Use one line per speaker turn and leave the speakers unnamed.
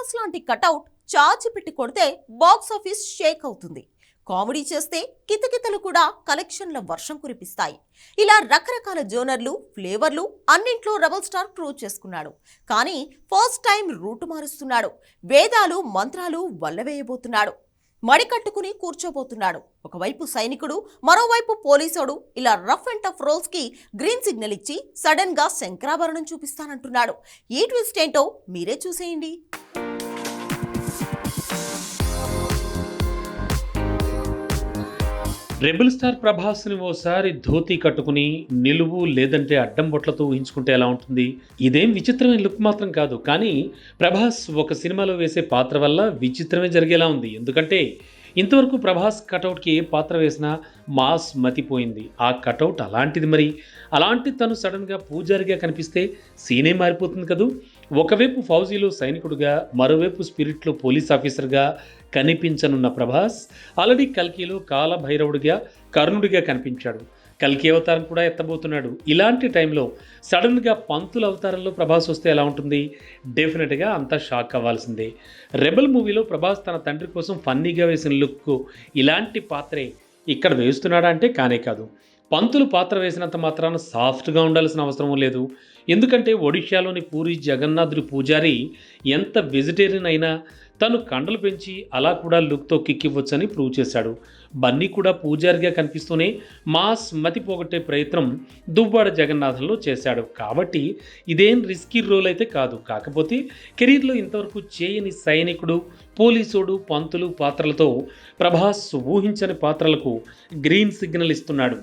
ప్రభాస్ లాంటి కటౌట్ చాచి పెట్టి కొడితే బాక్స్ ఆఫీస్ షేక్ అవుతుంది. కామెడీ చేస్తే కితకితలు కూడా కలెక్షన్ల వర్షం కురిపిస్తాయి. ఇలా రకరకాల జోనర్లు ఫ్లేవర్లు అన్నింట్లో రెబల్ స్టార్ ప్రూవ్ చేసుకున్నాడు. కానీ ఫస్ట్ టైం రూటు మారుస్తున్నాడు. వేదాలు మంత్రాలు వల్లవేయబోతున్నాడు. మడి కట్టుకుని కూర్చోబోతున్నాడు. ఒకవైపు సైనికుడు మరోవైపు పోలీసుడు ఇలా రఫ్ అండ్ టఫ్ రోల్స్కి గ్రీన్ సిగ్నల్ ఇచ్చి సడన్గా శంకరాభరణం చూపిస్తానంటున్నాడు. ఈ ట్విస్ట్ ఏంటో మీరే చూసేయండి.
రెబుల్ స్టార్ ప్రభాస్ని ఓసారి ధోతి కట్టుకుని నిలువు లేదంటే అడ్డం బొట్లతో ఊహించుకుంటే ఎలా ఉంటుంది? ఇదేం విచిత్రమైన లుక్ మాత్రం కాదు. కానీ ప్రభాస్ ఒక సినిమాలో వేసే పాత్ర వల్ల విచిత్రమే జరిగేలా ఉంది. ఎందుకంటే ఇంతవరకు ప్రభాస్ కటౌట్కి ఏ పాత్ర వేసినా మాస్ మతిపోయింది. ఆ కటౌట్ అలాంటిది మరి. అలాంటి తను సడన్గా పూజారిగా కనిపిస్తే సీనే మారిపోతుంది కదూ? ఒకవైపు ఫౌజీలో సైనికుడిగా మరోవైపు స్పిరిట్లో పోలీస్ ఆఫీసర్గా కనిపించనున్న ప్రభాస్ ఆల్రెడీ కల్కిలో కాలభైరవుడిగా కర్ణుడిగా కనిపించాడు. కల్కి అవతారం కూడా ఎత్తబోతున్నాడు. ఇలాంటి టైంలో సడన్గా పంతుల అవతారంలో ప్రభాస్ వస్తే ఎలా ఉంటుంది? డెఫినెట్గా అంతా షాక్ అవ్వాల్సిందే. రెబల్ మూవీలో ప్రభాస్ తన తండ్రి కోసం ఫన్నీగా వేసిన లుక్ ఇలాంటి పాత్రే ఇక్కడ వేస్తున్నాడా అంటే కానే కాదు. పంతులు పాత్ర వేసినంత మాత్రాన సాఫ్ట్గా ఉండాల్సిన అవసరం లేదు. ఎందుకంటే ఒడిశాలోని పూరి జగన్నాథుడి పూజారి ఎంత వెజిటేరియన్ అయినా తను కండలు పెంచి అలా కూడా లుక్తో కిక్కివ్వచ్చని ప్రూవ్ చేశాడు. బన్నీ కూడా పూజారిగా కనిపిస్తూనే మాస్ మతి పోగొట్టే ప్రయత్నం దువ్వాడ జగన్నాథంలో చేశాడు. కాబట్టి ఇదేం రిస్కీ రోల్ అయితే కాదు. కాకపోతే కెరీర్లో ఇంతవరకు చేయని సైనికుడు పోలీసుడు పంతులు పాత్రలతో ప్రభాస్ ఊహించని పాత్రలకు గ్రీన్ సిగ్నల్ ఇస్తున్నాడు.